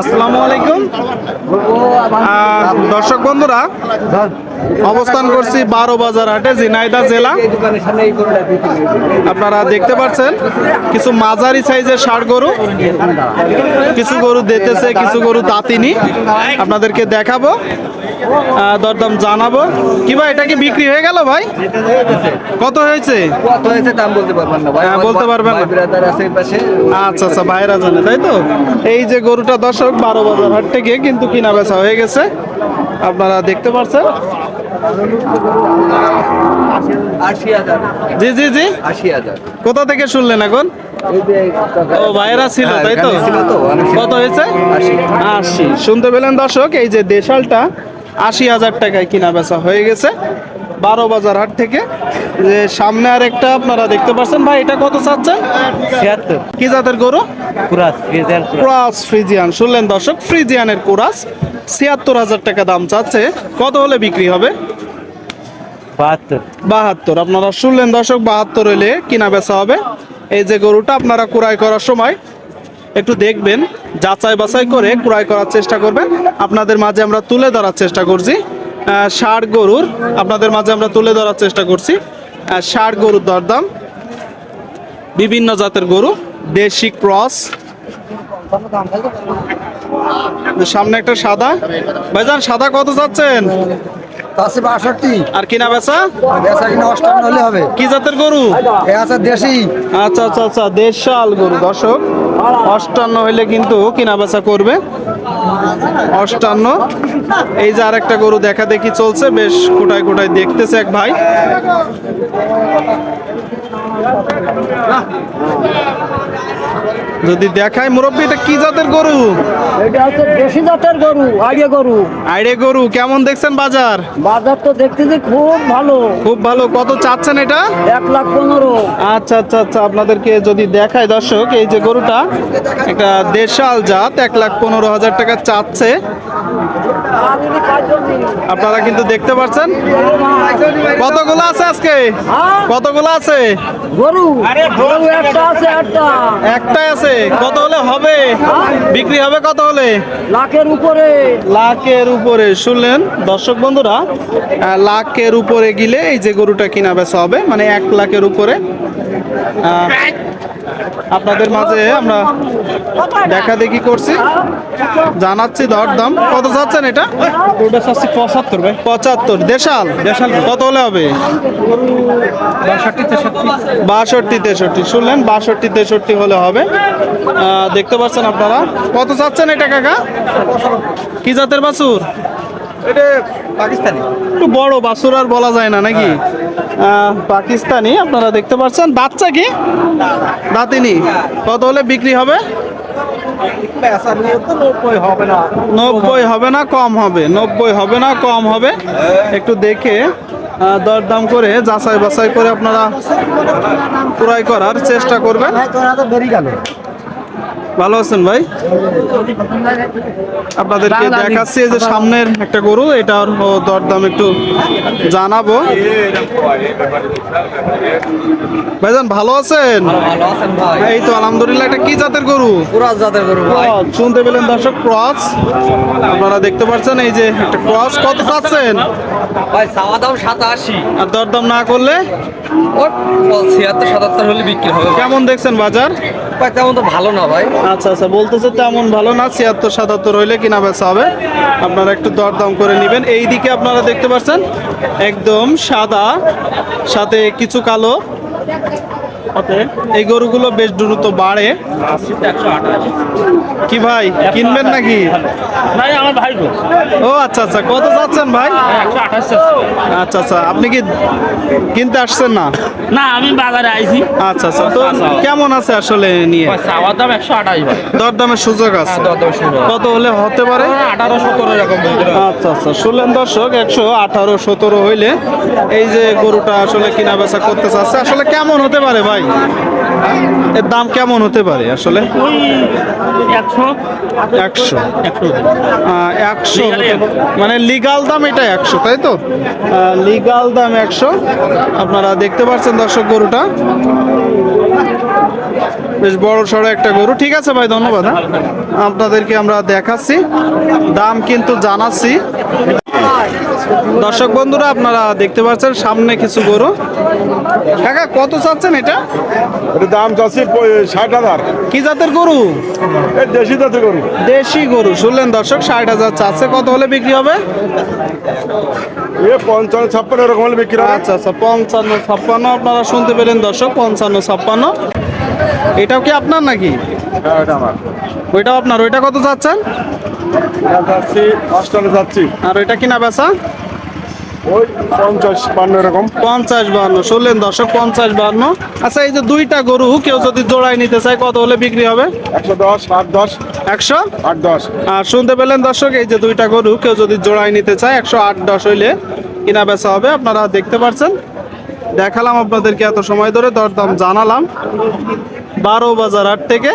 আসসালামু আলাইকুম দর্শক বন্ধুরা, অবস্থান করছি বারো বাজার হাটে, ঝিনাইদা জেলা। আপনারা দেখতে পাচ্ছেন, কিছু মাঝারি সাইজের ষাট গরু, কিছু গরু দিতেছে, কিছু গরু দাঁতিনি। আপনাদেরকে দেখাবো। দরদাম জানাব। কি ভাই এটা কি বিক্রি হয়ে গেল ভাই? কত হয়েছে? কত হয়েছে দাম বলতে পারবেন না ভাই। হ্যাঁ, বলতে পারবেন না। আচ্ছা আচ্ছা ভাইরা জানে তাই তো? এই যে গরুটা দর্শক বারো বাজার হাট থেকে কিন্তু কিনা বেচা হয়ে গেছে। আপনারা দেখতে পাচ্ছেন জি জি জি। কোথা থেকে শুনলেন এখন? ও ভাইরা ছিল হ্যাঁ, তাই তো। কত হয়েছে। আশি। শুনতে পেলেন দর্শক এই যে দেশালটা আশি হাজার টাকায় কিনা বেচা হয়ে গেছে বারো বাজার হাট থেকে। যে সামনে আর একটা আপনারা দেখতে পাচ্ছেন। ভাই এটা কত চাচ্ছেন? কি জাতের গরু? Cross Friesian. শুনলেন দর্শক ফ্রিজিয়ানের কোরাস। ছিয়াত্তর হাজার টাকা দাম চাচ্ছে। কত হলে বিক্রি হবে? বাহাত্তর। বাহাত্তর। আপনারা শুনলেন দর্শক বাহাত্তর হলে কিনা বেচা হবে। এই যে গরুটা আপনারা ক্রয় করার সময় একটু দেখবেন যাচাই বাছাই করে ক্রয় করার চেষ্টা করবেন। আপনাদের মাঝে আমরা তুলে ধরার চেষ্টা করছি। ষাড় গরুর আপনাদের মাঝে আমরা তুলে ধরার চেষ্টা করছি। ষাড় গরুর দরদাম। বিভিন্ন জাতের গরু দেশি ক্রস। সামনে একটা সাদা। ভাইজান সাদা কত চাচ্ছেন আছে বাষট্টি। আর কিনা বেচা? বেচা কিনা অষ্টান্ন হলে হবে। কি জাতের গরু? আছে দেশি। আচ্ছা আচ্ছা আচ্ছা দেশাল গরু দর্শক। অষ্টান্ন হইলে কিন্তু কিনা বেচা করবে। অষ্টান্ন। এই যে আর একটা গরু দেখা দেখি চলছে, বেশ কোটায় কোটায় দেখতেছে এক ভাই। যদি দেখায় মুরব্বী এটা কি জাতের গরু? এটা হচ্ছে দেশি জাতের গরু আড়িয়া গরু। আইরে গরু কেমন দেখছেন বাজার? বাজার তো দেখতেছি খুব ভালো। খুব ভালো কত চাচ্ছেন এটা? এক লাখ পনেরো। আচ্ছা আচ্ছা আচ্ছা আপনাদেরকে যদি দেখায় দর্শক এই যে গরুটা একটা দেশাল জাত এক লাখ পনেরো হাজার টাকা চাচ্ছে। আপনারা কিন্তু দেখতে পাচ্ছেন কতগুলো আছে আজকে? হ্যাঁ? কতগুলো আছে? গরু। গরু একটা আছে একটা। একটাই আছে। কত হলে হবে? বিক্রি হবে কত হলে? লাখের উপরে। লাখের উপরে। শুনলেন দর্শক বন্ধুরা লাখের উপরে গেলে এই যে গরুটা কিনা বেচা হবে মানে এক লাখের উপরে। আপনাদের মাঝে আমরা দেখা দেখি করছি। জানাচ্ছি দরদাম। কত চাচ্ছেন এটা? ওটা চাচ্ছি পঁচাত্তর ভাই। পঁচাত্তর। দেশাল? দেশাল কত হলে হবে? বাষট্টি তেষট্টি। শুনলেন বাষট্টি তেষট্টি হলে হবে। দেখতে পাচ্ছেন আপনারা। কত চাচ্ছেন এটা কাকা? কি জাতের বাছুর? এটা পাকিস্তানি? একটু বড় বাছুর আর বলা যায় না নাকি? পাকিস্তানি আপনারা দেখতে পাচ্ছেন বাচ্চা কি? দাঁতিনি। কত হলে বিক্রি হবে? নব্বই হবে না নব্বই হবে না কম হবে। নব্বই হবে না কম হবে। একটু দেখে দরদাম করে যাচাই বাছাই করে আপনারা ক্রয় করার চেষ্টা করবেন। গেল। ভালো আছেন ভাই? আপনাদেরকে দেখাচ্ছি যে সামনের একটা গরু এটার দরদাম একটু জানাব। ভাইজান ভালো আছেন? ভালো আছেন ভাই। এই তো আলহামদুলিল্লাহ এটা কি জাতের গরু? পুরাস জাতের গরু শুনতে পেলেন দর্শক ক্রস আপনারা দেখতে পাচ্ছেন এই যে একটা ক্রস কত চাচ্ছেন? ভাই চাওয়া দাম সাতাশি। আর দরদাম না করলে? ছিয়াত্তর সাতাত্তর হলে বিক্রি হবে। কেমন দেখছেন বাজার? তেমন তো ভালো না ভাই? আচ্ছা আচ্ছা বলতেছে তেমন ভালো না, ছিয়াত্তর, সাতাত্তর হইলে কিনা বেচা হবে। আপনারা একটু দরদাম করে নেবেন। এই দিকে আপনারা দেখতে পাচ্ছেন, একদম সাদা, সাথে কিছু কালো। এই গরুগুলো বেশ দ্রুত বাড়ে। কি ভাই কিনবেন নাকি? ভাই আমার ভাই ও আচ্ছা আচ্ছা কত যাচ্ছেন ভাই? আঠাশ আচ্ছা আচ্ছা আপনি কি কিনতে আসছেন না? না আমি বাজারে আইছি। আচ্ছা আচ্ছা তো কেমন আছে আসলে নিয়ে? চাওয়ার দাম একশো আঠাশ ভাই। দরদামের সুযোগ আছে। কত হলে হতে পারে? আঠারো সতেরো এরকম আচ্ছা আচ্ছা শুনলেন দর্শক একশো আঠারো সতেরো হইলে এই যে গরুটা আসলে কিনা বেচা করতে চাচ্ছে আসলে কেমন হতে পারে ভাই? এর দাম কেমন হতে পারে আসলে? একশো। একশো। মানে লিগাল দাম এটা একশো তাই তো? লিগাল দাম একশো। আপনারা দেখতে পাচ্ছেন দর্শক গরুটা। বেশ বড় সড়ো একটা গরু। ঠিক আছে ভাই ধন্যবাদ হ্যাঁ? আপনাদেরকে আমরা দেখাচ্ছি। দাম কিন্তু জানাচ্ছি। দর্শক বন্ধুরা আপনারা দেখতে পাচ্ছেন সামনে কিছু গরু। কাকা কত চাচ্ছেন এটা? দাম চাচ্ছি ষাট হাজার। কি জাতের গরু? দেশি জাতের গরু। দেশি গরু। শুনলেন দর্শক ষাট হাজার চাচ্ছে। কত হলে বিক্রি হবে? এ পঞ্চান্ন ছাপ্পান্ন এরকম হলে বিক্রি হবে? আচ্ছা আচ্ছা পঞ্চান্ন ছাপ্পান্ন আপনারা শুনতে পেলেন দর্শক পঞ্চান্ন ছাপ্পান্ন। এটাও কি আপনার নাকি? হ্যাঁ, আমার। ওইটাও আপনার ওইটা কত চাচ্ছেন? অষ্টান্ন চাচ্ছি। আর ওইটা কিনা বেচা? ওই পঞ্চাশ বান্ন এরকম। পঞ্চাশ বান্ন শুনলেন দর্শক পঞ্চাশ বান্ন। আচ্ছা এই যে দুইটা গরু কেউ যদি জোড়ায় নিতে চায় কত হলে বিক্রি হবে? একশো দশ আট দশ একশো? আট দশ। আর শুনতে পেলেন দর্শক এই যে দুইটা গরু কেউ যদি জোড়ায় নিতে চায় একশো আট দশ হইলে কিনা বেচা হবে। আপনারা দেখতে পাচ্ছেন দেখালাম আপনাদেরকে এত সময় ধরে দরদাম জানালাম। বারো বাজার হাট থেকে।